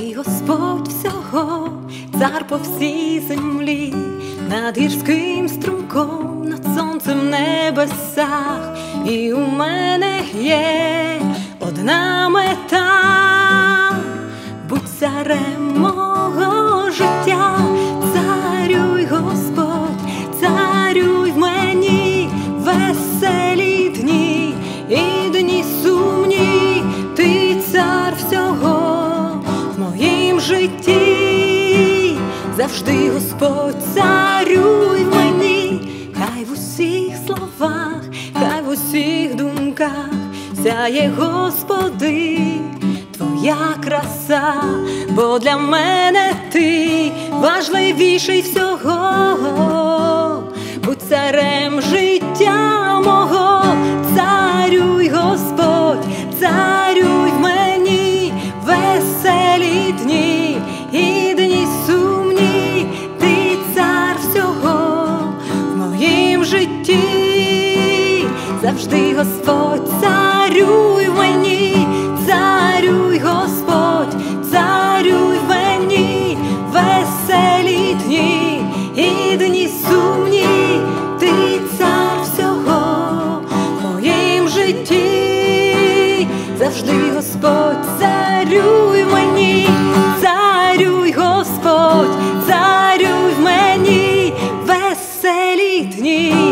мого, цар по всій землі, над гірським струмком, над сонцем небесах, і у мене є одна мета, будь царем мого життя, царюй Господь, царюй в мені веселі дні. І дні завжди Господь царюй в мені, хай в усіх словах, хай в усіх думках сяє Господи. Твоя краса, бо для мене ти важливіший всього, будь царем завжди Господь, царюй мені, царюй Господь, царюй мені. Веселі дні і дні сумні, ти цар всього в моїм житті, завжди Господь, царюй мені, царюй Господь, царюй мені. Веселі дні.